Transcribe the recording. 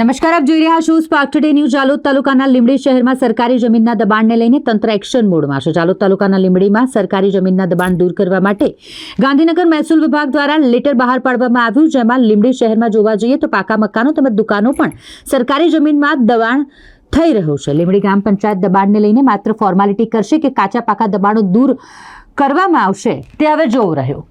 નમસ્કાર, આપ જોઈ રહ્યા છો સ્પાર્ક ટુડે ન્યૂઝ જાલોદ તાલુકાના લીંબડી શહેરમાં સરકારી જમીનના દબાણને લઈને તંત્ર એક્શન મોડમાં છે. જાલોદ તાલુકાના લીંબડીમાં સરકારી જમીનના દબાણ દૂર કરવા માટે ગાંધીનગર મહેસૂલ વિભાગ દ્વારા લેટર બહાર પાડવામાં આવ્યું, જેમાં લીંબડી શહેરમાં જોવા જઈએ તો પાકા મકાનો તેમજ દુકાનો પણ સરકારી જમીનમાં દબાણ થઈ રહ્યું છે. લીંબડી ગ્રામ પંચાયત દબાણને લઈને માત્ર ફોર્માલિટી કરશે કે કાચા પાકા દબાણો દૂર કરવામાં આવશે તે હવે જોવું રહ્યું.